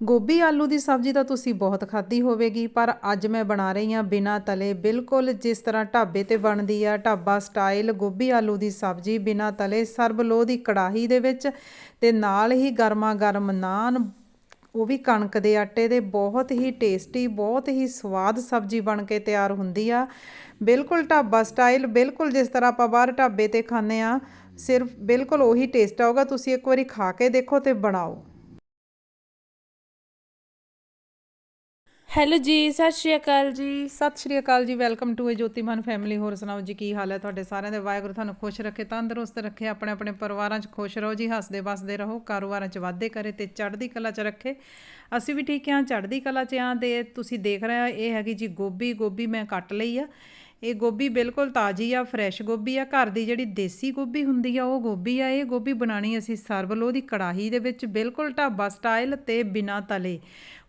ਗੋਭੀ, ਆਲੂ ਦੀ ਸਬਜ਼ੀ ਤਾਂ ਤੁਸੀਂ ਬਹੁਤ ਖਾਧੀ ਹੋਵੇਗੀ, ਪਰ ਅੱਜ ਮੈਂ ਬਣਾ ਰਹੀ ਹਾਂ ਬਿਨਾਂ ਤਲੇ। ਬਿਲਕੁਲ ਜਿਸ ਤਰ੍ਹਾਂ ਢਾਬੇ ਤੇ ਬਣਦੀ ਆ, ਢਾਬਾ ਸਟਾਈਲ ਗੋਭੀ, ਆਲੂ ਦੀ ਸਬਜ਼ੀ ਬਿਨਾਂ ਤਲੇ, ਸਰਬ ਲੋਹ ਦੀ ਕੜਾਹੀ ਦੇ ਵਿੱਚ ਤੇ ਨਾਲ ਹੀ ਗਰਮਾ ਗਰਮ ਨਾਨ, ਉਹ ਵੀ ਕਣਕ ਦੇ ਆਟੇ ਦੇ। ਬਹੁਤ ਹੀ ਟੇਸਟੀ ਬਹੁਤ ਹੀ ਸਵਾਦ ਸਬਜ਼ੀ ਬਣ ਕੇ ਤਿਆਰ ਹੁੰਦੀ ਆ। ਬਿਲਕੁਲ ਢਾਬਾ ਸਟਾਈਲ ਬਿਲਕੁਲ ਜਿਸ ਤਰ੍ਹਾਂ ਆਪਾਂ ਬਾਹਰ ਢਾਬੇ ਤੇ ਖਾਂਦੇ ਆ ਸਿਰਫ ਬਿਲਕੁਲ ਉਹੀ ਟੇਸਟ ਆਊਗਾ। ਤੁਸੀਂ ਇੱਕ ਵਾਰੀ ਖਾ ਕੇ ਦੇਖੋ ਤੇ ਬਣਾਓ। ਹੈਲੋ ਜੀ, ਸਤਿ ਸ਼੍ਰੀ ਅਕਾਲ ਜੀ। ਸਤਿ ਸ਼੍ਰੀ ਅਕਾਲ ਜੀ, welcome to A Jotiman family ਹੋਰ ਸੁਣਾਓ ਜੀ, ਕੀ ਹਾਲ ਹੈ ਤੁਹਾਡੇ ਸਾਰਿਆਂ ਦੇ? ਵਾਹਿਗੁਰੂ ਤੁਹਾਨੂੰ ਖੁਸ਼ ਰੱਖੇ, ਤੰਦਰੁਸਤ ਰੱਖੇ, ਆਪਣੇ ਆਪਣੇ ਪਰਿਵਾਰਾਂ 'ਚ ਖੁਸ਼ ਰਹੋ ਜੀ, ਹੱਸਦੇ ਵਸਦੇ ਰਹੋ, ਕਾਰੋਬਾਰਾਂ 'ਚ ਵਾਧੇ ਕਰੇ ਤੇ ਚੜ੍ਹਦੀ ਕਲਾ 'ਚ ਰੱਖੇ। ਅਸੀਂ ਵੀ ਠੀਕ ਹਾਂ, ਚੜ੍ਹਦੀ ਕਲਾ 'ਚ ਆਂ ਤੇ ਤੁਸੀਂ ਦੇਖ ਰਹੇ ਆ ਇਹ ਹੈਗੀ ਜੀ ਗੋਭੀ ਗੋਭੀ ਮੈਂ ਕੱਟ ਲਈ ਆ। ਇਹ ਗੋਭੀ ਬਿਲਕੁਲ ਤਾਜ਼ੀ ਆ ਫਰੈਸ਼ ਗੋਭੀ ਆ। ਘਰ ਦੀ ਜਿਹੜੀ ਦੇਸੀ ਗੋਭੀ ਹੁੰਦੀ ਆ, ਉਹ ਗੋਭੀ ਆ। ਇਹ ਗੋਭੀ ਬਣਾਣੀ ਅਸੀਂ ਸਰਬਲੋ ਦੀ ਕੜਾਹੀ ਦੇ ਵਿੱਚ ਬਿਲਕੁਲ ਢਾਬਾ ਸਟਾਈਲ ਤੇ ਬਿਨਾ ਤਲੇ।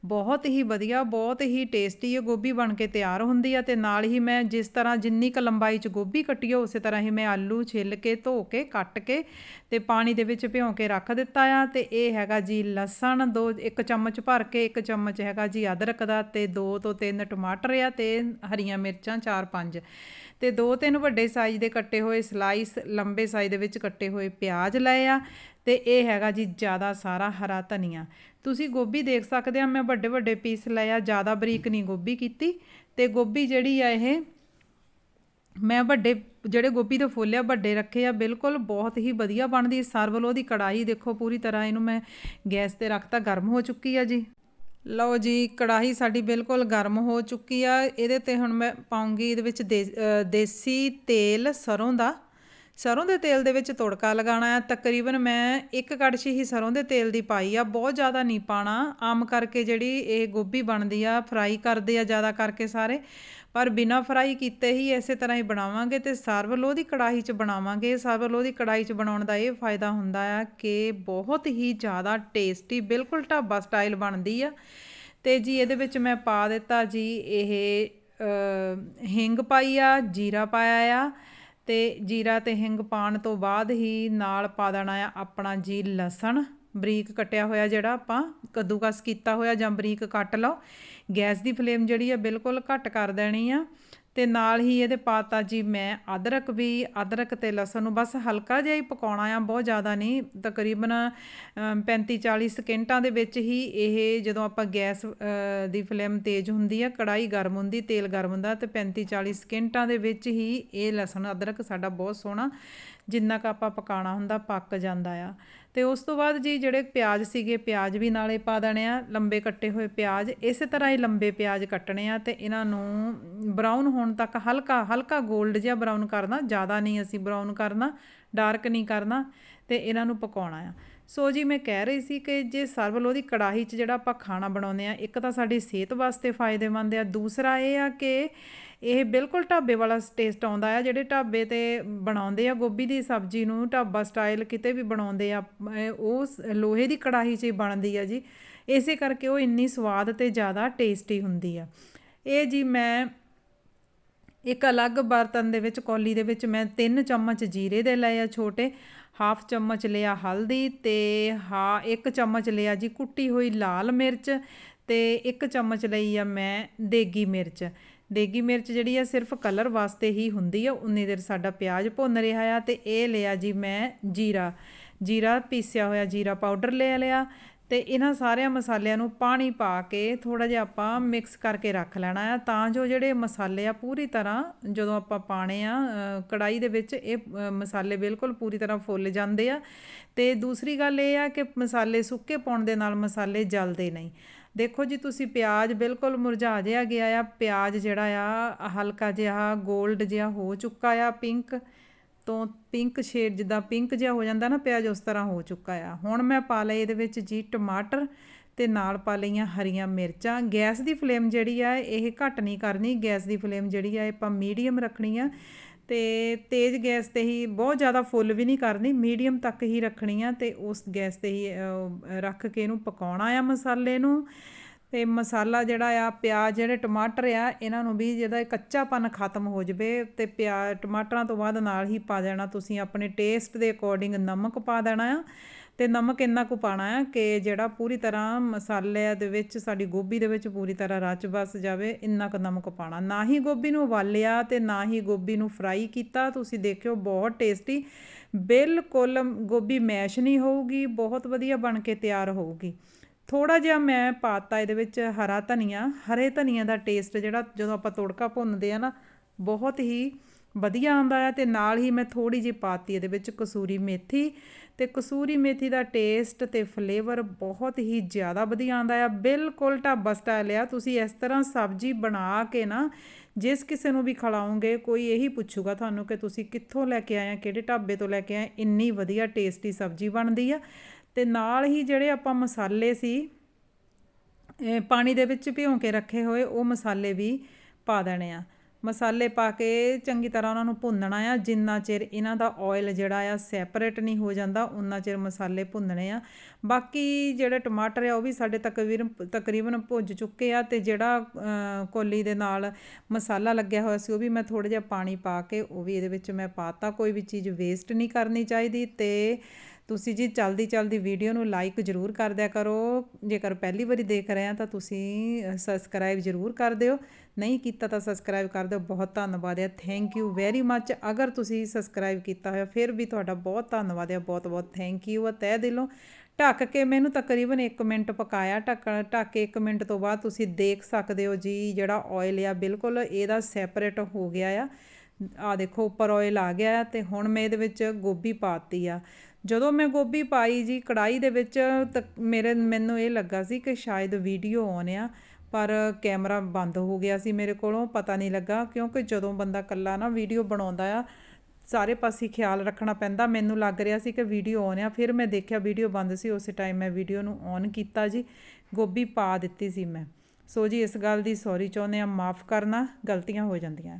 ਬਹੁਤ ਹੀ ਵਧੀਆ, ਬਹੁਤ ਹੀ ਟੇਸਟੀ ਇਹ ਗੋਭੀ ਬਣ ਕੇ ਤਿਆਰ ਹੁੰਦੀ ਆ ਤੇ ਨਾਲ ਹੀ ਮੈਂ ਜਿਸ ਤਰ੍ਹਾਂ ਜਿੰਨੀ ਕ ਲੰਬਾਈ 'ਚ ਗੋਭੀ ਕੱਟੀ ਆ, ਉਸੇ ਤਰ੍ਹਾਂ ਹੀ ਮੈਂ ਆਲੂ ਛਿੱਲ ਕੇ, ਧੋ ਕੇ, ਕੱਟ ਕੇ ਤੇ ਪਾਣੀ ਦੇ ਵਿੱਚ ਭਿਉਂ ਕੇ ਰੱਖ ਦਿੱਤਾ ਆ ਤੇ ਇਹ ਹੈਗਾ ਜੀ ਲਸਣ ਦੋ, ਇੱਕ ਚਮਚ ਭਰ ਕੇ, ਇੱਕ ਚਮਚ ਹੈਗਾ ਜੀ ਅਦਰਕ ਦਾ ਤੇ ਦੋ ਤੋਂ ਤਿੰਨ ਟਮਾਟਰ ਆ ਤੇ ਹਰੀਆਂ ਮਿਰਚਾਂ ਚਾਰ ਪੰਜ ਤੇ ਦੋ ਤਿੰਨ ਵੱਡੇ ਸਾਈਜ਼ ਦੇ ਕੱਟੇ ਹੋਏ ਸਲਾਈਸ ਲੰਬੇ ਸਾਈਜ਼ ਦੇ ਵਿੱਚ ਕੱਟੇ ਹੋਏ ਪਿਆਜ਼ ਲਏ ਆ ਤੇ ਇਹ ਹੈਗਾ ਜੀ ਜ਼ਿਆਦਾ ਸਾਰਾ ਹਰਾ ਧਨੀਆ। ਤੁਸੀਂ ਗੋਭੀ ਦੇਖ ਸਕਦੇ ਆ, ਮੈਂ ਵੱਡੇ ਵੱਡੇ ਪੀਸ ਲਏ ਆ, ਜ਼ਿਆਦਾ ਬਰੀਕ ਨਹੀਂ ਗੋਭੀ ਕੀਤੀ। ਤੇ ਗੋਭੀ ਜਿਹੜੀ ਆ ਇਹ, ਮੈਂ ਵੱਡੇ, ਜਿਹੜੇ ਗੋਭੀ ਦੇ ਫੁੱਲ ਆ, ਵੱਡੇ ਰੱਖੇ ਆ, ਬਿਲਕੁਲ ਬਹੁਤ ਹੀ ਵਧੀਆ ਬਣਦੀ। ਸਰਵਲੋ ਉਹਦੀ ਕੜਾਈ ਦੇਖੋ ਪੂਰੀ ਤਰ੍ਹਾਂ, ਇਹਨੂੰ ਮੈਂ ਗੈਸ ਤੇ ਰੱਖਤਾ, ਗਰਮ ਹੋ ਚੁੱਕੀ ਆ ਜੀ। ਲਓ ਜੀ, ਕੜਾਹੀ ਸਾਡੀ ਬਿਲਕੁਲ ਗਰਮ ਹੋ ਚੁੱਕੀ ਆ। ਇਹਦੇ ਤੇ ਹੁਣ ਮੈਂ ਪਾਉਂਗੀ ਇਹਦੇ ਵਿੱਚ ਦੇਸੀ ਤੇਲ ਸਰੋਂ ਦਾ। ਸਰੋਂ ਦੇ ਤੇਲ ਦੇ ਵਿੱਚ ਤੜਕਾ ਲਗਾਉਣਾ ਆ ਤਕਰੀਬਨ ਮੈਂ ਇੱਕ ਕੜਛੀ ਹੀ ਸਰੋਂ ਦੇ ਤੇਲ ਦੀ ਪਾਈ ਆ। ਬਹੁਤ ਜ਼ਿਆਦਾ ਨਹੀਂ ਪਾਣਾ। ਆਮ ਕਰਕੇ ਜਿਹੜੀ ਇਹ ਗੋਭੀ ਬਣਦੀ ਆ, ਫਰਾਈ ਕਰਦੇ ਆ ਜ਼ਿਆਦਾ ਕਰਕੇ ਸਾਰੇ। ਪਰ ਬਿਨਾ ਫਰਾਈ ਕੀਤੇ ਹੀ ਇਸੇ ਤਰ੍ਹਾਂ ਹੀ ਬਣਾਵਾਂਗੇ ਤੇ ਸਰਵਲੋ ਦੀ ਕੜਾਹੀ 'ਚ ਬਣਾਵਾਂਗੇ। ਸਰਵਲੋ ਦੀ ਕੜਾਹੀ 'ਚ ਬਣਾਉਣ ਦਾ ਇਹ ਫਾਇਦਾ ਹੁੰਦਾ ਆ ਕਿ ਬਹੁਤ ਹੀ ਜ਼ਿਆਦਾ ਟੇਸਟੀ, ਬਿਲਕੁਲ ਢਾਬਾ ਸਟਾਈਲ ਬਣਦੀ ਆ। ਤੇ ਜੀ ਇਹਦੇ ਵਿੱਚ ਮੈਂ ਪਾ ਦਿੱਤਾ ਜੀ ਇਹ ਹਿੰਗ ਪਾਈ ਆ, ਜੀਰਾ ਪਾਇਆ ਆ। ਤੇ ਜੀਰਾ ਤੇ ਹਿੰਗ ਪਾਣ ਤੋਂ ਬਾਅਦ ਹੀ ਨਾਲ ਪਾ ਦੇਣਾ ਆ ਆਪਣਾ ਜੀ ਲਸਣ। ਬਰੀਕ ਕੱਟਿਆ ਹੋਇਆ ਜਿਹੜਾ ਆਪਾਂ ਕੱਦੂਕਸ ਕੀਤਾ ਹੋਇਆ ਜਾਂ ਬਰੀਕ ਕੱਟ ਲਓ। ਗੈਸ ਦੀ ਫਲੇਮ ਜਿਹੜੀ ਆ ਬਿਲਕੁਲ ਘੱਟ ਕਰ ਦੇਣੀ ਆ। ਤੇ ਨਾਲ ਹੀ ਇਹਦੇ ਪਾਤਾ ਜੀ ਮੈਂ ਅਦਰਕ ਵੀ, ਅਦਰਕ ਤੇ ਲਸਣ ਨੂੰ ਬਸ ਹਲਕਾ ਜਿਹਾ ਹੀ ਪਕਾਉਣਾ ਆ, ਬਹੁਤ ਜ਼ਿਆਦਾ ਨਹੀਂ, ਤਕਰੀਬਨ 35 40 ਸਕਿੰਟਾਂ ਦੇ ਵਿੱਚ ਹੀ ਇਹ ਜਦੋਂ ਆਪਾਂ ਗੈਸ ਦੀ ਫਲੇਮ ਤੇਜ਼ ਹੁੰਦੀ ਆ ਕੜਾਈ ਗਰਮ ਹੁੰਦੀ, ਤੇਲ ਗਰਮ ਹੁੰਦਾ ਤੇ 35 40 ਸਕਿੰਟਾਂ ਦੇ ਵਿੱਚ ਹੀ ਇਹ ਲਸਣ, ਅਦਰਕ ਸਾਡਾ ਬਹੁਤ ਸੋਹਣਾ ਜਿੰਨਾ ਕ ਆਪਾਂ ਪਕਾਉਣਾ ਹੁੰਦਾ, ਪੱਕ ਜਾਂਦਾ ਆ। ਤੇ ਉਸ ਤੋਂ ਬਾਅਦ ਜੀ ਜਿਹੜੇ ਪਿਆਜ਼ ਸੀਗੇ, ਪਿਆਜ਼ ਵੀ ਨਾਲੇ ਪਾ ਦੇਣੇ ਆ, ਲੰਬੇ ਕੱਟੇ ਹੋਏ ਪਿਆਜ਼। ਇਸੇ ਤਰ੍ਹਾਂ ਹੀ ਲੰਬੇ ਪਿਆਜ਼ ਕੱਟਣੇ ਆ ਤੇ ਇਹਨਾਂ ਨੂੰ ਬਰਾਊਨ ਹੋਣ ਤੱਕ ਹਲਕਾ ਹਲਕਾ 골ਡ ਜਿਹਾ ਬਰਾਊਨ ਕਰਨਾ, ਜ਼ਿਆਦਾ ਨਹੀਂ ਅਸੀਂ ਬਰਾਊਨ ਕਰਨਾ ਡਾਰਕ ਨਹੀਂ ਕਰਨਾ ਤੇ ਇਹਨਾਂ ਨੂੰ ਪਕਾਉਣਾ ਆ। ਸੋ ਜੀ ਮੈਂ ਕਹਿ ਰਹੀ ਸੀ ਕਿ ਜੇ ਸਰਵਲ ਉਹਦੀ ਕੜਾਹੀ 'ਚ ਜਿਹੜਾ ਆਪਾਂ ਖਾਣਾ ਬਣਾਉਂਦੇ ਆ ਇੱਕ ਤਾਂ ਸਾਡੀ ਸਿਹਤ ਵਾਸਤੇ ਫਾਇਦੇਮੰਦ ਆ, ਦੂਸਰਾ ਇਹ ਆ ਕਿ ਇਹ ਬਿਲਕੁਲ ਢਾਬੇ ਵਾਲਾ ਟੇਸਟ ਆਉਂਦਾ ਆ, ਜਿਹੜੇ ਢਾਬੇ ਤੇ ਬਣਾਉਂਦੇ ਆ ਗੋਭੀ ਦੀ ਸਬਜ਼ੀ ਨੂੰ, ਢਾਬਾ ਸਟਾਈਲ ਕਿਤੇ ਵੀ ਬਣਾਉਂਦੇ ਆ ਉਹ ਲੋਹੇ ਦੀ ਕੜਾਹੀ 'ਚ ਹੀ ਬਣਦੀ ਆ ਜੀ। ਇਸੇ ਕਰਕੇ ਉਹ ਇੰਨੀ ਸਵਾਦ ਤੇ ਜ਼ਿਆਦਾ ਟੇਸਟੀ ਹੁੰਦੀ ਆ। ਇਹ ਜੀ ਮੈਂ ਇੱਕ ਅਲੱਗ ਬਰਤਨ ਦੇ ਵਿੱਚ ਕੌਲੀ ਦੇ ਵਿੱਚ ਮੈਂ 3 ਚਮਚ ਜੀਰੇ ਦੇ ਲਏ ਆ ਛੋਟੇ, ਹਾਫ ਚਮਚ ਲਿਆ ਹਲਦੀ ਤੇ ਹਾਂ, ਇੱਕ ਚਮਚ ਲਿਆ ਜੀ ਕੁੱਟੀ ਹੋਈ ਲਾਲ ਮਿਰਚ ਤੇ ਇੱਕ ਚਮਚ ਲਈ ਆ ਮੈਂ ਦੇਗੀ ਮਿਰਚ। ਦੇਗੀ ਮਿਰਚ ਜਿਹੜੀ ਆ ਸਿਰਫ ਕਲਰ ਵਾਸਤੇ ਹੀ ਹੁੰਦੀ ਆ, ਉਨੀ ਦੇਰ ਸਾਡਾ ਪਿਆਜ਼ ਭੁੰਨ ਰਿਹਾ ਆ ਤੇ ਇਹ ਲਿਆ ਜੀ ਮੈਂ ਜੀਰਾ। ਜੀਰਾ ਪੀਸਿਆ ਹੋਇਆ ਜੀਰਾ ਪਾਊਡਰ ਲੈ ਲਿਆ ਤੇ ਇਹਨਾਂ ਸਾਰਿਆਂ ਮਸਾਲਿਆਂ ਨੂੰ ਪਾਣੀ ਪਾ ਕੇ ਥੋੜਾ ਜਿਹਾ ਆਪਾਂ ਮਿਕਸ ਕਰਕੇ ਰੱਖ ਲੈਣਾ ਆ, ਤਾਂ ਜੋ ਜਿਹੜੇ ਮਸਾਲੇ ਆ ਪੂਰੀ ਤਰ੍ਹਾਂ ਜਦੋਂ ਆਪਾਂ ਪਾਣੇ ਆ ਕੜਾਈ ਦੇ ਵਿੱਚ ਇਹ ਮਸਾਲੇ ਬਿਲਕੁਲ ਪੂਰੀ ਤਰ੍ਹਾਂ ਫੁੱਲ ਜਾਂਦੇ ਆ। ਤੇ ਦੂਸਰੀ ਗੱਲ ਇਹ ਆ ਕਿ ਮਸਾਲੇ ਸੁੱਕੇ ਪਾਉਣ ਦੇ ਨਾਲ ਮਸਾਲੇ ਜਲਦੇ ਨਹੀਂ। ਦੇਖੋ ਜੀ, ਤੁਸੀਂ ਪਿਆਜ਼ ਬਿਲਕੁਲ ਮੁਰਝਾ ਜਿਹਾ ਗਿਆ ਆ, ਪਿਆਜ਼ ਜਿਹੜਾ ਆ, ਹਲਕਾ ਜਿਹਾ 골ਡ ਜਿਹਾ ਹੋ ਚੁੱਕਾ ਆ, ਪਿੰਕ। ਤੋਂ ਪਿੰਕ ਸ਼ੇਡ ਜਿੱਦਾਂ ਪਿੰਕ ਜਿਹਾ ਹੋ ਜਾਂਦਾ ਨਾ ਪਿਆਜ਼ ਉਸ ਤਰ੍ਹਾਂ ਹੋ ਚੁੱਕਾ ਆ। ਹੁਣ ਮੈਂ ਪਾ ਲਏ ਇਹਦੇ ਵਿੱਚ ਜੀ ਟਮਾਟਰ ਤੇ ਨਾਲ ਪਾ ਲਈਆਂ ਹਰੀਆਂ ਮਿਰਚਾਂ। ਗੈਸ ਦੀ ਫਲੇਮ ਜਿਹੜੀ ਆ, ਇਹ ਘੱਟ ਨਹੀਂ ਕਰਨੀ। ਗੈਸ ਦੀ ਫਲੇਮ ਜਿਹੜੀ ਆ, ਆਪਾਂ ਮੀਡੀਅਮ ਰੱਖਣੀ ਆ ਤੇ ਤੇਜ਼ ਗੈਸ ਤੇ ਹੀ ਬਹੁਤ ਜ਼ਿਆਦਾ ਫੁੱਲ ਵੀ ਨਹੀਂ ਕਰਨੀ। ਮੀਡੀਅਮ ਤੱਕ ਹੀ ਰੱਖਣੀ ਆ ਤੇ ਉਸ ਗੈਸ ਤੇ ਹੀ ਰੱਖ ਕੇ ਇਹਨੂੰ ਪਕਾਉਣਾ ਆ ਮਸਾਲੇ ਨੂੰ। ਤੇ ਮਸਾਲਾ ਜਿਹੜਾ ਆ, ਪਿਆਜ਼, ਜਿਹੜੇ ਟਮਾਟਰ ਆ, ਇਹਨਾਂ ਨੂੰ ਵੀ ਜਿਹਦਾ ਕੱਚਾਪਨ ਖਤਮ ਹੋ ਜਵੇ ਤੇ ਪਿਆਜ਼ ਟਮਾਟਰਾਂ ਤੋਂ ਬਾਅਦ ਨਾਲ ਹੀ ਪਾ ਦੇਣਾ ਤੁਸੀਂ ਆਪਣੇ ਟੇਸਟ ਦੇ ਅਕੋਰਡਿੰਗ ਨਮਕ ਪਾ ਦੇਣਾ ਆ। ਤੇ ਨਮਕ ਇੰਨਾ ਕੁ ਪਾਣਾ ਆ ਕਿ ਜਿਹੜਾ ਪੂਰੀ ਤਰ੍ਹਾਂ ਮਸਾਲੇ ਦੇ ਵਿੱਚ, ਸਾਡੀ ਗੋਭੀ ਦੇ ਵਿੱਚ ਪੂਰੀ ਤਰ੍ਹਾਂ ਰਚ ਬਸ ਜਾਵੇ, ਇੰਨਾ ਕੁ ਨਮਕ ਪਾਣਾ। ਨਾ ਹੀ ਗੋਭੀ ਨੂੰ ਉਬਾਲਿਆ ਤੇ ਨਾ ਹੀ ਗੋਭੀ ਨੂੰ ਫਰਾਈ ਕੀਤਾ, ਤੁਸੀਂ ਦੇਖਿਓ ਬਹੁਤ ਟੇਸਟੀ ਬਿਲਕੁਲ ਗੋਭੀ ਮੈਸ਼ ਨਹੀਂ ਹੋਊਗੀ, ਬਹੁਤ ਵਧੀਆ ਬਣ ਕੇ ਤਿਆਰ ਹੋਊਗੀ। ਥੋੜਾ ਜਿਹਾ ਮੈਂ ਪਾਤਾ ਇਹਦੇ ਵਿੱਚ ਹਰਾ ਧਨੀਆ, ਹਰੇ ਧਨੀਆ ਦਾ ਟੇਸਟ ਜਿਹੜਾ ਜਦੋਂ ਆਪਾਂ ਤੜਕਾ ਭੁੰਨਦੇ ਆ ਨਾ, ਬਹੁਤ ਹੀ ਵਧੀਆ ਆਉਂਦਾ ਆ ਤੇ ਨਾਲ ਹੀ ਮੈਂ ਥੋੜੀ ਜਿਹੀ ਪਾਤੀ ਇਹਦੇ ਵਿੱਚ ਕਸੂਰੀ ਮੇਥੀ ਤੇ ਕਸੂਰੀ ਮੇਥੀ ਦਾ ਟੇਸਟ ਤੇ ਫਲੇਵਰ ਬਹੁਤ ਹੀ ਜ਼ਿਆਦਾ ਵਧੀਆ ਆਉਂਦਾ ਆ। ਬਿਲਕੁਲ ਢਾਬਾ ਸਟਾਈਲ ਆ। ਤੁਸੀਂ ਇਸ ਤਰ੍ਹਾਂ ਸਬਜ਼ੀ ਬਣਾ ਕੇ ਨਾ, ਜਿਸ ਕਿਸੇ ਨੂੰ ਵੀ ਖਿਲਾਓਗੇ, ਕੋਈ ਇਹੀ ਪੁੱਛੂਗਾ ਤੁਹਾਨੂੰ ਕਿ ਤੁਸੀਂ ਕਿੱਥੋਂ ਲੈ ਕੇ ਆਏ ਆ, ਕਿਹੜੇ ਢਾਬੇ ਤੋਂ ਲੈ ਕੇ ਆਏ ਇੰਨੀ ਵਧੀਆ ਟੇਸਟੀ ਸਬਜ਼ੀ ਬਣਦੀ ਆ। ਤੇ ਨਾਲ ਹੀ ਜਿਹੜੇ ਆਪਾਂ ਮਸਾਲੇ ਸੀ ਪਾਣੀ ਦੇ ਵਿੱਚ ਭਿਉਂ ਕੇ ਰੱਖੇ ਹੋਏ, ਉਹ ਮਸਾਲੇ ਵੀ ਪਾ ਦੇਣੇ ਆ। ਮਸਾਲੇ ਪਾ ਕੇ ਚੰਗੀ ਤਰ੍ਹਾਂ ਉਹਨਾਂ ਨੂੰ ਭੁੰਨਣਾ ਆ। ਜਿੰਨਾ ਚਿਰ ਇਹਨਾਂ ਦਾ ਆਇਲ ਜਿਹੜਾ ਆ ਸੈਪਰੇਟ ਨਹੀਂ ਹੋ ਜਾਂਦਾ ਉਨਾ ਚਿਰ ਮਸਾਲੇ ਭੁੰਨਣੇ ਆ। ਬਾਕੀ ਜਿਹੜੇ ਟਮਾਟਰ ਆ, ਉਹ ਵੀ ਸਾਡੇ ਤਕਰੀਬਨ ਤਕਰੀਬਨ ਭੁੱਜ ਚੁੱਕੇ ਆ ਤੇ ਜਿਹੜਾ ਕੋਲੀ ਦੇ ਨਾਲ ਮਸਾਲਾ ਲੱਗਿਆ ਹੋਇਆ ਸੀ, ਉਹ ਵੀ ਮੈਂ ਥੋੜਾ ਜਿਹਾ ਪਾਣੀ ਪਾ ਕੇ ਉਹ ਵੀ ਇਹਦੇ ਵਿੱਚ ਮੈਂ ਪਾਤਾ। ਕੋਈ ਵੀ ਚੀਜ਼ ਵੇਸਟ ਨਹੀਂ ਕਰਨੀ ਚਾਹੀਦੀ ਤੇ ਤੁਸੀਂ ਜੀ ਚਲਦੀ ਚਲਦੀ ਵੀਡੀਓ ਨੂੰ ਲਾਈਕ ਜ਼ਰੂਰ ਕਰ ਦਿਆ ਕਰੋ। ਜੇਕਰ ਪਹਿਲੀ ਵਾਰੀ ਦੇਖ ਰਹੇ ਆ ਤਾਂ ਤੁਸੀਂ ਸਬਸਕ੍ਰਾਈਬ ਜ਼ਰੂਰ ਕਰ ਦਿਓ। ਨਹੀਂ ਕੀਤਾ ਤਾਂ ਸਬਸਕ੍ਰਾਈਬ ਕਰ ਦਿਓ। ਬਹੁਤ ਧੰਨਵਾਦ ਹੈ ਥੈਂਕ ਯੂ ਵੈਰੀ ਮੱਚ ਅਗਰ ਤੁਸੀਂ ਸਬਸਕ੍ਰਾਈਬ ਕੀਤਾ ਹੋਇਆ, ਫਿਰ ਵੀ ਤੁਹਾਡਾ ਬਹੁਤ ਧੰਨਵਾਦ ਹੈ ਬਹੁਤ ਬਹੁਤ ਥੈਂਕ ਯੂ ਆ। ਤਹਿ ਦਿਲੋਂ। ਢੱਕ ਕੇ ਮੈਨੂੰ ਤਕਰੀਬਨ 1 ਮਿੰਟ ਪਕਾਇਆ। ਢੱਕ ਢੱਕ ਕੇ 1 ਮਿੰਟ ਤੋਂ ਬਾਅਦ ਤੁਸੀਂ ਦੇਖ ਸਕਦੇ ਹੋ ਜੀ, ਜਿਹੜਾ ਆਇਲ ਆ, ਬਿਲਕੁਲ ਇਹਦਾ ਸੈਪਰੇਟ ਹੋ ਗਿਆ ਆ। ਆ ਦੇਖੋ, ਉੱਪਰ ਆਇਲ ਆ ਗਿਆ ਹੈ ਤੇ ਹੁਣ ਮੈਂ ਇਹਦੇ ਵਿੱਚ ਗੋਭੀ ਪਾਤੀ ਆ। ਜਦੋਂ ਮੈਂ ਗੋਭੀ ਪਾਈ ਜੀ ਕੜਾਈ ਦੇ ਵਿੱਚ ਤਾਂ ਮੇਰੇ, ਮੈਨੂੰ ਇਹ ਲੱਗਾ ਸੀ ਕਿ ਸ਼ਾਇਦ ਵੀਡੀਓ ਆਨ ਆ, ਪਰ ਕੈਮਰਾ ਬੰਦ ਹੋ ਗਿਆ ਸੀ ਮੇਰੇ ਕੋਲੋਂ, ਪਤਾ ਨਹੀਂ ਲੱਗਾ, ਕਿਉਂਕਿ ਜਦੋਂ ਬੰਦਾ ਇਕੱਲਾ ਨਾ ਵੀਡੀਓ ਬਣਾਉਂਦਾ ਆ, ਸਾਰੇ ਪਾਸੇ ਖਿਆਲ ਰੱਖਣਾ ਪੈਂਦਾ, ਮੈਨੂੰ ਲੱਗ ਰਿਹਾ ਸੀ ਕਿ ਵੀਡੀਓ ਆਨ ਆ, ਫਿਰ ਮੈਂ ਦੇਖਿਆ ਵੀਡੀਓ ਬੰਦ ਸੀ, ਉਸੇ ਟਾਈਮ ਮੈਂ ਵੀਡੀਓ ਨੂੰ ਔਨ ਕੀਤਾ ਜੀ, ਗੋਭੀ ਪਾ ਦਿੱਤੀ ਸੀ ਮੈਂ। ਸੋ ਜੀ, ਇਸ ਗੱਲ ਦੀ ਸੌਰੀ ਚਾਹੁੰਦੇ ਆ, ਮਾਫ ਕਰਨਾ, ਗਲਤੀਆਂ ਹੋ ਜਾਂਦੀਆਂ।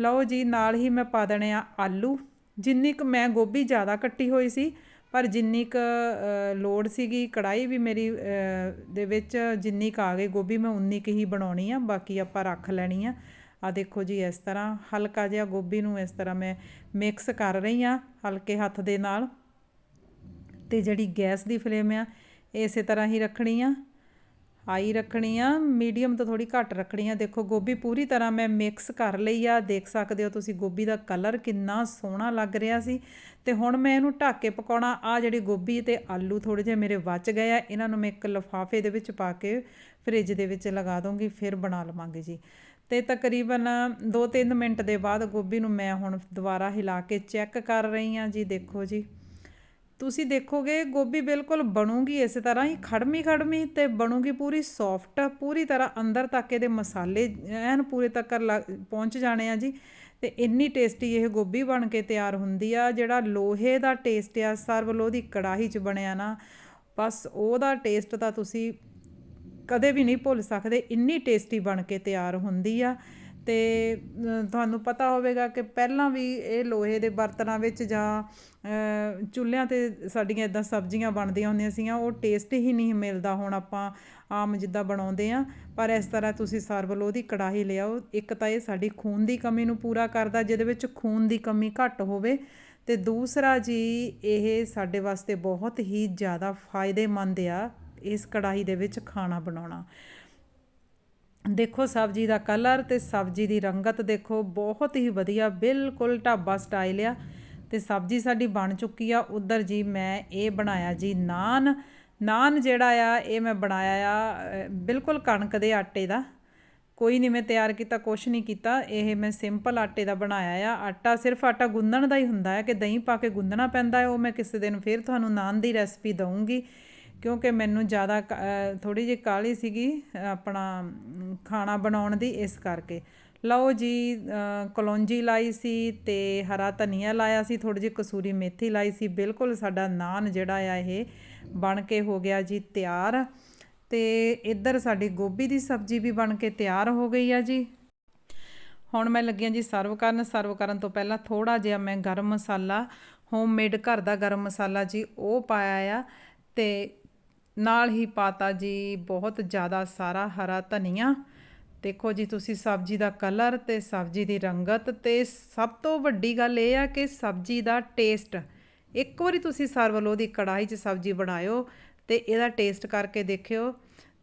ਲਓ ਜੀ, ਨਾਲ ਹੀ ਮੈਂ ਪਾ ਦੇਣੇ ਆ ਆਲੂ। ਜਿੰਨੀ ਕੁ ਮੈਂ ਗੋਭੀ ਜ਼ਿਆਦਾ ਕੱਟੀ ਹੋਈ ਸੀ, ਪਰ ਜਿੰਨੀ ਕੁ ਲੋੜ ਸੀਗੀ ਕੜਾਈ ਵੀ ਮੇਰੀ ਦੇ ਵਿੱਚ ਜਿੰਨੀ ਕੁ ਆ ਗਈ ਗੋਭੀ, ਮੈਂ ਉਨੀ ਕੁ ਹੀ ਬਣਾਉਣੀ ਆ, ਬਾਕੀ ਆਪਾਂ ਰੱਖ ਲੈਣੀ ਆ। ਆ ਦੇਖੋ ਜੀ ਇਸ ਤਰ੍ਹਾਂ, ਹਲਕਾ ਜਿਹਾ ਗੋਭੀ ਨੂੰ ਇਸ ਤਰ੍ਹਾਂ ਮੈਂ ਮਿਕਸ ਕਰ ਰਹੀ ਆ, ਹਲਕੇ ਹੱਥ ਦੇ ਨਾਲ। ਤੇ ਜਿਹੜੀ ਗੈਸ ਦੀ ਫਲੇਮ ਆ ਇਸੇ ਤਰ੍ਹਾਂ ਹੀ ਰੱਖਣੀ ਆ। ਹਾਈ ਰੱਖਣੀ ਆ, ਮੀਡੀਅਮ ਤੋਂ ਥੋੜੀ ਘੱਟ ਰੱਖਣੀ ਆ। ਦੇਖੋ, ਗੋਭੀ ਪੂਰੀ ਤਰ੍ਹਾਂ ਮੈਂ ਮਿਕਸ ਕਰ ਲਈ ਆ। ਦੇਖ ਸਕਦੇ ਹੋ ਤੁਸੀਂ ਗੋਭੀ ਦਾ ਕਲਰ ਕਿੰਨਾ ਸੋਹਣਾ ਲੱਗ ਰਿਹਾ ਸੀ। ਤੇ ਹੁਣ ਮੈਂ ਇਹਨੂੰ ਢੱਕ ਕੇ ਪਕਾਉਣਾ। ਆ ਜਿਹੜੀ ਗੋਭੀ ਤੇ ਆਲੂ ਥੋੜੇ ਜਿਹੇ ਮੇਰੇ ਬਚ ਗਏ ਆ। ਇਹਨਾਂ ਨੂੰ ਮੈਂ ਇੱਕ ਲਿਫਾਫੇ ਦੇ ਵਿੱਚ ਪਾ ਕੇ ਫ੍ਰਿਜ ਦੇ ਵਿੱਚ ਲਗਾ ਦੂੰਗੀ ਫਿਰ ਬਣਾ ਲਵਾਂਗੇ ਜੀ। ਤੇ ਤਕਰੀਬਨ 2-3 ਮਿੰਟ ਦੇ ਬਾਅਦ ਗੋਭੀ ਨੂੰ ਮੈਂ ਹੁਣ ਦੁਬਾਰਾ ਹਿਲਾ ਕੇ ਚੈੱਕ ਕਰ ਰਹੀ ਆ ਜੀ। ਦੇਖੋ ਜੀ। ਤੁਸੀਂ ਦੇਖੋਗੇ, ਗੋਭੀ ਬਿਲਕੁਲ ਬਣੂਗੀ ਇਸੇ ਤਰ੍ਹਾਂ ਹੀ ਖੜਮੀ ਖੜਮੀ ਤੇ ਬਣੂਗੀ ਪੂਰੀ ਸੌਫਟ ਪੂਰੀ ਤਰ੍ਹਾਂ ਅੰਦਰ ਤੱਕ ਇਹਦੇ ਮਸਾਲੇ ਐਨ ਪੂਰੇ ਤੱਕ ਲੱਗ- ਪਹੁੰਚ ਜਾਣੇ ਆ ਜੀ। ਤੇ ਇੰਨੀ ਟੇਸਟੀ ਇਹ ਗੋਭੀ ਬਣ ਕੇ ਤਿਆਰ ਹੁੰਦੀ ਆ, ਜਿਹੜਾ ਲੋਹੇ ਦਾ ਟੇਸਟ ਆ, ਸਰਵ ਲੋਹ ਦੀ ਕੜਾਹੀ 'ਚ ਬਣਿਆ ਨਾ, ਬਸ ਉਹਦਾ ਟੇਸਟ ਤਾਂ ਤੁਸੀਂ ਕਦੇ ਵੀ ਨਹੀਂ ਭੁੱਲ ਸਕਦੇ, ਇੰਨੀ ਟੇਸਟੀ ਬਣ ਕੇ ਤਿਆਰ ਹੁੰਦੀ ਆ। ਤੇ ਤੁਹਾਨੂੰ ਪਤਾ ਹੋਵੇਗਾ ਕਿ ਪਹਿਲਾਂ ਵੀ ਇਹ ਲੋਹੇ ਦੇ ਬਰਤਨਾਂ ਵਿੱਚ ਜਾਂ ਚੁੱਲ੍ਹਿਆਂ ਤੇ ਸਾਡੀਆਂ ਇੱਦਾਂ ਸਬਜ਼ੀਆਂ ਬਣਦੀਆਂ ਹੁੰਦੀਆਂ ਸੀਗੀਆਂ, ਉਹ ਟੇਸਟ ਹੀ ਨਹੀਂ ਮਿਲਦਾ ਹੁਣ ਆਪਾਂ ਆਮ ਜਿੱਦਾਂ ਬਣਾਉਂਦੇ ਆ ਪਰ ਇਸ ਤਰ੍ਹਾਂ ਤੁਸੀਂ ਸਰਬਲੋ ਦੀ ਕੜਾਹੀ ਲਿਆਓ ਇੱਕ ਤਾਂ ਇਹ ਸਾਡੀ ਖੂਨ ਦੀ ਕਮੀ ਨੂੰ ਪੂਰਾ ਕਰਦਾ, ਜਿਹਦੇ ਵਿੱਚ ਖੂਨ ਦੀ ਕਮੀ ਘੱਟ ਹੋਵੇ ਤੇ ਦੂਸਰਾ ਜੀ, ਇਹ ਸਾਡੇ ਵਾਸਤੇ ਬਹੁਤ ਹੀ ਜ਼ਿਆਦਾ ਫਾਇਦੇਮੰਦ ਆ ਇਸ ਕੜਾਹੀ ਦੇ ਵਿੱਚ ਖਾਣਾ ਬਣਾਉਣਾ। ਦੇਖੋ ਸਬਜ਼ੀ ਦਾ ਕਲਰ ਤੇ ਸਬਜ਼ੀ ਦੀ ਰੰਗਤ ਦੇਖੋ, ਬਹੁਤ ਹੀ ਵਧੀਆ, ਬਿਲਕੁਲ ਢਾਬਾ ਸਟਾਈਲ ਆ ਤੇ ਸਬਜ਼ੀ ਸਾਡੀ ਬਣ ਚੁੱਕੀ ਆ। ਉਧਰ ਜੀ ਮੈਂ ਇਹ ਬਣਾਇਆ ਜੀ ਨਾਨ ਨਾਨ ਜਿਹੜਾ ਆ ਇਹ ਮੈਂ ਬਣਾਇਆ ਆ ਬਿਲਕੁਲ ਕਣਕ ਦੇ ਆਟੇ ਦਾ। ਕੋਈ ਨਹੀਂ ਮੈਂ ਤਿਆਰ ਕੀਤਾ, ਕੁਛ ਨਹੀਂ ਕੀਤਾ, ਇਹ ਮੈਂ ਸਿੰਪਲ ਆਟੇ ਦਾ ਬਣਾਇਆ ਆ। ਆਟਾ ਸਿਰਫ ਆਟਾ ਗੁੰਨਣ ਦਾ ਹੀ ਹੁੰਦਾ ਹੈ ਕਿ ਦਹੀਂ ਪਾ ਕੇ ਗੁੰਨਣਾ ਪੈਂਦਾ ਹੈ ਉਹ ਮੈਂ ਕਿਸੇ ਦਿਨ ਫਿਰ ਤੁਹਾਨੂੰ ਨਾਨ ਦੀ ਰੈਸਪੀ ਦਊਂਗੀ। ਕਿਉਂਕਿ ਮੈਨੂੰ ਜ਼ਿਆਦਾ ਥੋੜੀ ਜਿਹੀ ਕਾਹਲੀ ਸੀਗੀ ਆਪਣਾ ਖਾਣਾ ਬਣਾਉਣ ਦੀ ਇਸ ਕਰਕੇ। ਲਓ ਜੀ ਅ, ਕਲੌਂਜੀ ਲਾਈ ਸੀ ਤੇ ਹਰਾ ਧਨੀਆ ਲਾਇਆ ਸੀ ਥੋੜੀ ਜਿਹੀ ਕਸੂਰੀ ਮੇਥੀ ਲਾਈ ਸੀ। ਬਿਲਕੁਲ ਸਾਡਾ ਨਾਨ ਜਿਹੜਾ ਆ ਇਹ ਬਣ ਕੇ ਹੋ ਗਿਆ ਜੀ ਤਿਆਰ। ਤੇ ਇੱਧਰ ਸਾਡੀ ਗੋਭੀ ਦੀ ਸਬਜ਼ੀ ਵੀ ਬਣ ਕੇ ਤਿਆਰ ਹੋ ਗਈ ਆ ਜੀ। ਹੁਣ ਮੈਂ ਲੱਗੀ ਜੀ ਸਰਵ ਕਰਨ। ਸਰਵ ਕਰਨ ਤੋਂ ਪਹਿਲਾਂ ਥੋੜਾ ਜਿਹਾ ਮੈਂ ਗਰਮ ਮਸਾਲਾ ਹੋਮਮੇਡ ਘਰ ਦਾ ਗਰਮ ਮਸਾਲਾ ਜੀ ਉਹ ਪਾਇਆ ਆ ਤੇ ਨਾਲ ਹੀ ਪਾਤਾ ਜੀ ਬਹੁਤ ਜ਼ਿਆਦਾ ਸਾਰਾ ਹਰਾ ਧਨੀਆ। ਦੇਖੋ ਜੀ, ਤੁਸੀਂ ਸਬਜ਼ੀ ਦਾ ਕਲਰ ਤੇ ਸਬਜ਼ੀ ਦੀ ਰੰਗਤ ਤੇ ਸਭ ਤੋਂ ਵੱਡੀ ਗੱਲ ਇਹ ਆ ਕਿ ਸਬਜ਼ੀ ਦਾ ਟੇਸਟ। ਇੱਕ ਵਾਰੀ ਤੁਸੀਂ ਸਰਵਲੋ ਦੀ ਕੜਾਹੀ 'ਚ ਸਬਜ਼ੀ ਬਣਾਇਓ ਤੇ ਇਹਦਾ ਟੇਸਟ ਕਰਕੇ ਦੇਖਿਓ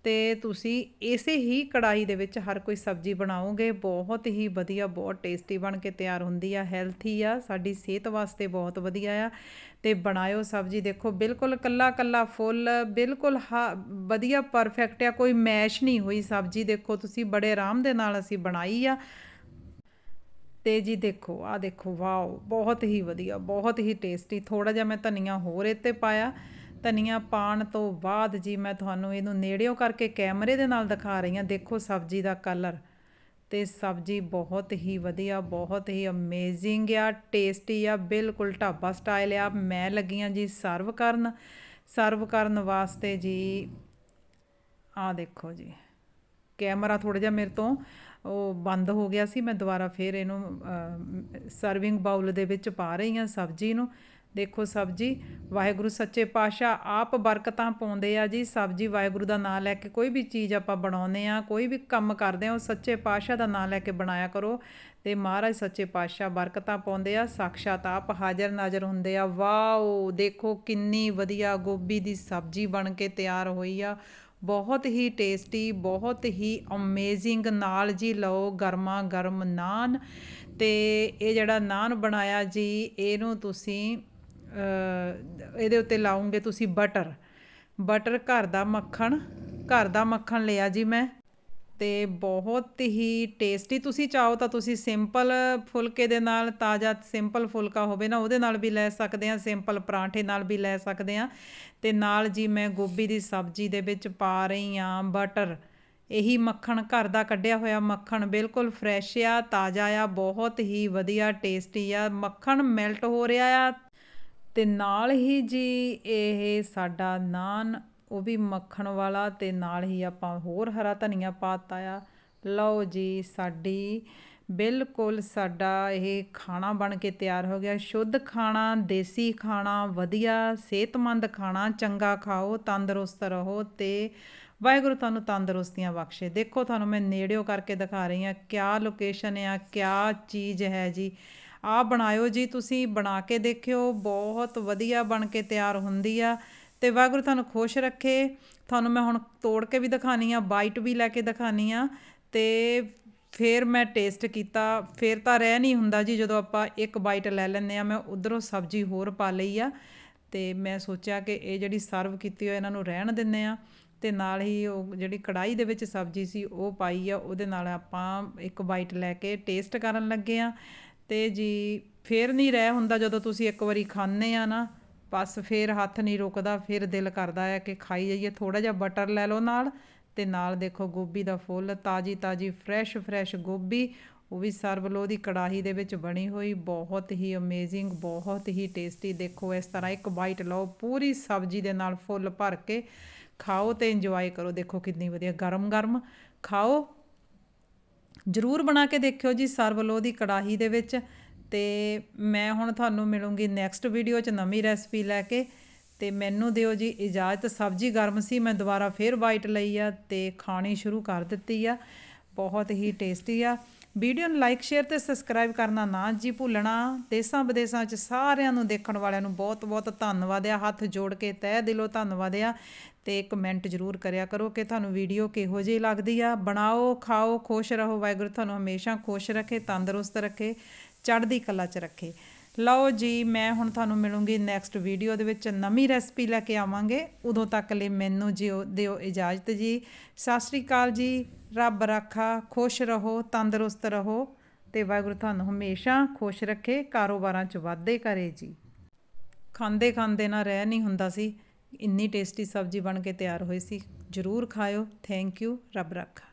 ਤੇ ਤੁਸੀਂ ਇਸੇ ਹੀ ਕੜਾਹੀ ਦੇ ਵਿੱਚ ਹਰ ਕੋਈ ਸਬਜ਼ੀ ਬਣਾਓਗੇ। ਬਹੁਤ ਹੀ ਵਧੀਆ, ਬਹੁਤ ਟੇਸਟੀ ਬਣ ਕੇ ਤਿਆਰ ਹੁੰਦੀ ਆ, ਹੈਲਥੀ ਆ, ਸਾਡੀ ਸਿਹਤ ਵਾਸਤੇ ਬਹੁਤ ਵਧੀਆ ਆ। ਤੇ ਬਣਾਇਓ ਸਬਜ਼ੀ। ਦੇਖੋ, ਬਿਲਕੁਲ ਕੱਲਾ ਕੱਲਾ ਫੁੱਲ, ਬਿਲਕੁਲ ਹਾ- ਵਧੀਆ ਪਰਫੈਕਟ ਆ, ਕੋਈ ਮੈਸ਼ ਨਹੀਂ ਹੋਈ ਸਬਜ਼ੀ। ਦੇਖੋ, ਤੁਸੀਂ ਬੜੇ ਆਰਾਮ ਦੇ ਨਾਲ ਅਸੀਂ ਬਣਾਈ ਆ। ਤੇ ਜੀ ਦੇਖੋ, ਆ ਦੇਖੋ, ਵਾਓ, ਬਹੁਤ ਹੀ ਵਧੀਆ, ਬਹੁਤ ਹੀ ਟੇਸਟੀ ਥੋੜਾ ਜਿਹਾ ਮੈਂ ਧਨੀਆ ਹੋਰ ਇਹ ਪਾਇਆ। ਧਨੀਆ ਪਾਣ ਤੋਂ ਬਾਅਦ ਜੀ ਮੈਂ ਤੁਹਾਨੂੰ ਇਹਨੂੰ ਨੇੜਿਓਂ ਕਰਕੇ ਕੈਮਰੇ ਦੇ ਨਾਲ ਦਿਖਾ ਰਹੀ ਹਾਂ। ਦੇਖੋ ਸਬਜ਼ੀ ਦਾ ਕਲਰ ਤੇ ਸਬਜ਼ੀ ਬਹੁਤ ਹੀ ਵਧੀਆ, ਬਹੁਤ ਹੀ ਅਮੇਜ਼ਿੰਗ ਆ ਟੇਸਟੀ ਆ, ਬਿਲਕੁਲ ਢਾਬਾ ਸਟਾਈਲ ਆ। ਮੈਂ ਲੱਗੀ ਹਾਂ ਜੀ ਸਰਵ ਕਰਨ ਸਰਵ ਕਰਨ ਵਾਸਤੇ ਜੀ ਆ ਦੇਖੋ ਜੀ, ਕੈਮਰਾ ਥੋੜਾ ਜਿਹਾ ਮੇਰੇ ਤੋਂ ਉਹ ਬੰਦ ਹੋ ਗਿਆ ਸੀ, ਮੈਂ ਦੁਬਾਰਾ ਫਿਰ ਇਹਨੂੰ ਸਰਵਿੰਗ ਬਾਉਲ ਦੇ ਵਿੱਚ ਪਾ ਰਹੀ ਹਾਂ ਸਬਜ਼ੀ ਨੂੰ। ਦੇਖੋ ਸਬਜ਼ੀ, ਵਾਹਿਗੁਰੂ ਸੱਚੇ ਪਾਤਸ਼ਾਹ ਆਪ ਬਰਕਤਾਂ ਪਾਉਂਦੇ ਆ ਜੀ। ਸਬਜ਼ੀ ਵਾਹਿਗੁਰੂ ਦਾ ਨਾਮ ਲੈ ਕੇ ਕੋਈ ਵੀ ਚੀਜ਼ ਆਪਾਂ ਬਣਾਉਂਦੇ ਆ, ਕੋਈ ਵੀ ਕੰਮ ਕਰਦੇ ਆ, ਉਹ ਸੱਚੇ ਪਾਤਸ਼ਾਹ ਦਾ ਨਾਮ ਲੈ ਕੇ ਬਣਾਇਆ ਕਰੋ। ਤੇ ਮਹਾਰਾਜ ਸੱਚੇ ਪਾਤਸ਼ਾਹ ਬਰਕਤਾਂ ਪਾਉਂਦੇ ਆ ਸਾਖਸ਼ਾਤ ਆਪ ਹਾਜ਼ਰ ਨਾਜ਼ਰ ਹੁੰਦੇ ਆ। ਵਾਓ, ਦੇਖੋ ਕਿੰਨੀ ਵਧੀਆ ਗੋਭੀ ਦੀ ਸਬਜ਼ੀ ਬਣ ਕੇ ਤਿਆਰ ਹੋਈ ਆ। ਬਹੁਤ ਹੀ ਟੇਸਟੀ, ਬਹੁਤ ਹੀ ਅਮੇਜ਼ਿੰਗ ਨਾਲ ਜੀ ਲਓ ਗਰਮਾ ਗਰਮ ਨਾਨ। ਤੇ ਇਹ ਜਿਹੜਾ ਨਾਨ ਬਣਾਇਆ ਜੀ, ਇਹਨੂੰ ਤੁਸੀਂ ਇਹਦੇ ਉੱਤੇ ਲਾਉਂਗੇ ਤੁਸੀਂ ਬਟਰ। ਬਟਰ ਘਰ ਦਾ ਮੱਖਣ, ਘਰ ਦਾ ਮੱਖਣ ਲਿਆ ਜੀ ਮੈਂ। ਤੇ ਬਹੁਤ ਹੀ ਟੇਸਟੀ, ਤੁਸੀਂ ਚਾਹੋ ਤਾਂ ਤੁਸੀਂ ਸਿੰਪਲ ਫੁਲਕੇ ਦੇ ਨਾਲ, ਤਾਜ਼ਾ ਸਿੰਪਲ ਫੁਲਕਾ ਹੋਵੇ ਨਾ, ਉਹਦੇ ਨਾਲ ਵੀ ਲੈ ਸਕਦੇ ਆ ਸਿੰਪਲ ਪਰਾਂਠੇ ਨਾਲ ਵੀ ਲੈ ਸਕਦੇ ਆ ਤੇ ਨਾਲ ਜੀ ਮੈਂ ਗੋਭੀ ਦੀ ਸਬਜ਼ੀ ਦੇ ਵਿੱਚ ਪਾ ਰਹੀ ਆ ਬਟਰ। ਇਹੀ ਮੱਖਣ ਘਰ ਦਾ ਕੱਢਿਆ ਹੋਇਆ ਮੱਖਣ, ਬਿਲਕੁਲ ਫਰੈਸ਼ ਆ, ਤਾਜ਼ਾ ਆ, ਬਹੁਤ ਹੀ ਵਧੀਆ, ਟੇਸਟੀ ਆ। ਮੱਖਣ ਮੈਲਟ ਹੋ ਰਿਹਾ ਆ ਤੇ ਨਾਲ ਹੀ ਜੀ ਇਹ ਸਾਡਾ ਨਾਨ, ਉਹ ਵੀ ਮੱਖਣ ਵਾਲਾ ਤੇ ਨਾਲ ਹੀ ਆਪਾਂ ਹੋਰ ਹਰਾ ਧਨੀਆ ਪਾਤਾ ਆ। ਲਓ ਜੀ, ਸਾਡੀ ਬਿਲਕੁਲ ਸਾਡਾ ਇਹ ਖਾਣਾ ਬਣ ਕੇ ਤਿਆਰ ਹੋ ਗਿਆ। ਸ਼ੁੱਧ ਖਾਣਾ, ਦੇਸੀ ਖਾਣਾ, ਵਧੀਆ, ਸਿਹਤਮੰਦ ਖਾਣਾ, ਚੰਗਾ ਖਾਓ, ਤੰਦਰੁਸਤ ਰਹੋ ਤੇ ਵਾਹਿਗੁਰੂ ਤੁਹਾਨੂੰ ਤੰਦਰੁਸਤੀਆਂ ਬਖਸ਼ੇ। ਦੇਖੋ, ਤੁਹਾਨੂੰ ਮੈਂ ਨੇੜਿਓ ਕਰਕੇ ਦਿਖਾ ਰਹੀ ਹਾਂ ਕਿਆ ਲੋਕੇਸ਼ਨ ਆ, ਕਿਆ ਚੀਜ਼ ਹੈ ਜੀ। ਆ ਬਣਾਇਓ ਜੀ, ਤੁਸੀਂ ਬਣਾ ਕੇ ਦੇਖਿਓ, ਬਹੁਤ ਵਧੀਆ ਬਣ ਕੇ ਤਿਆਰ ਹੁੰਦੀ ਆ। ਤੇ ਵਾਹਿਗੁਰੂ ਤੁਹਾਨੂੰ ਖੁਸ਼ ਰੱਖੇ। ਤੁਹਾਨੂੰ ਮੈਂ ਹੁਣ ਤੋੜ ਕੇ ਵੀ ਦਿਖਾਣੀ ਆ ਬਾਈਟ ਵੀ ਲੈ ਕੇ ਦਿਖਾਣੀ ਆ। ਤੇ ਫਿਰ ਮੈਂ ਟੇਸਟ ਕੀਤਾ। ਫਿਰ ਤਾਂ ਰਹਿ ਨਹੀਂ ਹੁੰਦਾ ਜੀ, ਜਦੋਂ ਆਪਾਂ ਇੱਕ ਬਾਈਟ ਲੈ ਲੈਂਦੇ ਆ, ਮੈਂ ਉਧਰੋਂ ਸਬਜ਼ੀ ਹੋਰ ਪਾ ਲਈ ਆ। ਤੇ ਮੈਂ ਸੋਚਿਆ ਕਿ ਇਹ ਜਿਹੜੀ ਸਰਵ ਕੀਤੀ ਹੋਈ ਇਹਨਾਂ ਨੂੰ ਰਹਿਣ ਦਿੰਨੇ ਆ। ਤੇ ਨਾਲ ਹੀ ਉਹ ਜਿਹੜੀ ਕੜਾਈ ਦੇ ਵਿੱਚ ਸਬਜ਼ੀ ਸੀ, ਉਹ ਪਾਈ ਆ। ਉਹਦੇ ਨਾਲ ਆਪਾਂ ਇੱਕ ਬਾਈਟ ਲੈ ਕੇ ਟੇਸਟ ਕਰਨ ਲੱਗੇ ਆ। ਤੇ ਜੀ ਫੇਰ ਨਹੀਂ ਰਹਿ ਹੁੰਦਾ ਜਦੋਂ ਤੁਸੀਂ ਇੱਕ ਵਾਰੀ ਖਾਂਦੇ ਆ ਨਾ, ਬਸ ਫੇਰ ਹੱਥ ਨਹੀਂ ਰੁਕਦਾ, ਫਿਰ ਦਿਲ ਕਰਦਾ ਹੈ ਕਿ ਖਾਈ ਜਾਈਏ। ਥੋੜਾ ਜਿਹਾ ਬਟਰ ਲੈ ਲਓ ਨਾਲ ਤੇ ਨਾਲ ਦੇਖੋ ਗੋਭੀ ਦਾ ਫੁੱਲ, ਤਾਜੀ ਤਾਜੀ ਫਰੈਸ਼ ਫਰੈਸ਼ ਗੋਭੀ, ਉਹ ਵੀ ਸਰਵਲੋ ਦੀ ਕੜਾਹੀ ਦੇ ਵਿੱਚ ਬਣੀ ਹੋਈ। ਬਹੁਤ ਹੀ ਅਮੇਜ਼ਿੰਗ ਬਹੁਤ ਹੀ ਟੇਸਟੀ ਦੇਖੋ ਇਸ ਤਰ੍ਹਾਂ ਇੱਕ ਬਾਈਟ ਲਓ, ਪੂਰੀ ਸਬਜ਼ੀ ਦੇ ਨਾਲ ਫੁੱਲ ਭਰ ਕੇ ਖਾਓ ਤੇ ਇੰਜੋਏ ਕਰੋ। ਦੇਖੋ ਕਿੰਨੀ ਵਧੀਆ ਗਰਮ ਗਰਮ ਖਾਓ ਜਰੂਰ ਬਣਾ ਕੇ ਦੇਖਿਓ ਜੀ ਸਰਵਲੋ ਦੀ ਕੜਾਹੀ ਦੇ ਵਿੱਚ ਤੇ ਮੈਂ ਹੁਣ ਤੁਹਾਨੂੰ ਮਿਲੂੰਗੀ ਨੈਕਸਟ ਵੀਡੀਓ 'ਚ ਨਵੀਂ ਰੈਸਪੀ ਲੈ ਕੇ ਤੇ ਮੈਨੂੰ ਦਿਓ ਜੀ ਇਜਾਜ਼ਤ। ਸਬਜ਼ੀ ਗਰਮ ਸੀ, ਮੈਂ ਦੁਬਾਰਾ ਫੇਰ ਵਾਈਟ ਲਈ ਆ ਤੇ ਖਾਣੀ ਸ਼ੁਰੂ ਕਰ ਦਿੱਤੀ ਆ। ਬਹੁਤ ਹੀ ਟੇਸਟੀ ਆ। ਵੀਡੀਓ ਨੂੰ ਲਾਈਕ, ਸ਼ੇਅਰ ਤੇ ਸਬਸਕ੍ਰਾਈਬ ਕਰਨਾ ਨਾ ਜੀ ਭੁੱਲਣਾ। ਦੇਸਾਂ ਵਿਦੇਸਾਂ 'ਚ ਸਾਰਿਆਂ ਨੂੰ ਦੇਖਣ ਵਾਲਿਆਂ ਨੂੰ ਬਹੁਤ-ਬਹੁਤ ਧੰਨਵਾਦ ਆ। ਹੱਥ ਜੋੜ ਕੇ, ਤਹਿ ਦਿਲੋਂ ਧੰਨਵਾਦ ਆ। ਤੇ ਕਮੈਂਟ ਜ਼ਰੂਰ ਕਰਿਆ ਕਰੋ ਕਿ ਤੁਹਾਨੂੰ ਵੀਡੀਓ ਕਿਹੋ ਜਿਹੀ ਲੱਗਦੀ ਆ। ਬਣਾਓ, ਖਾਓ, ਖੁਸ਼ ਰਹੋ। ਵਾਹਿਗੁਰੂ ਤੁਹਾਨੂੰ ਹਮੇਸ਼ਾ ਖੁਸ਼ ਰੱਖੇ, ਤੰਦਰੁਸਤ ਰੱਖੇ, ਚੜ੍ਹਦੀ ਕਲਾ 'ਚ ਰੱਖੇ। ਲਓ ਜੀ, ਮੈਂ ਹੁਣ ਤੁਹਾਨੂੰ ਮਿਲੂੰਗੀ ਨੈਕਸਟ ਵੀਡੀਓ ਦੇ ਵਿੱਚ ਨਵੀਂ ਰੈਸਪੀ ਲੈ ਕੇ ਆਵਾਂਗੇ। ਉਦੋਂ ਤੱਕ ਲਈ ਮੈਨੂੰ ਜਿਓ ਦਿਓ ਇਜਾਜ਼ਤ ਜੀ। ਸਤਿ ਸ੍ਰੀ ਅਕਾਲ ਜੀ। ਰੱਬ ਰਾਖਾ, ਖੁਸ਼ ਰਹੋ, ਤੰਦਰੁਸਤ ਰਹੋ ਤੇ ਵਾਹਿਗੁਰੂ ਤੁਹਾਨੂੰ ਹਮੇਸ਼ਾ ਖੁਸ਼ ਰੱਖੇ, ਕਾਰੋਬਾਰਾਂ 'ਚ ਵਾਧੇ ਕਰੇ ਜੀ। ਖਾਂਦੇ ਖਾਂਦੇ ਨਾ ਰਹਿ ਨਹੀਂ ਹੁੰਦਾ ਸੀ। ਇੰਨੀ ਟੇਸਟੀ ਸਬਜ਼ੀ ਬਣ ਕੇ ਤਿਆਰ ਹੋਈ ਸੀ। ਜਰੂਰ ਖਾਇਓ। ਥੈਂਕ ਯੂ ਰੱਬ ਰਾਖਾ।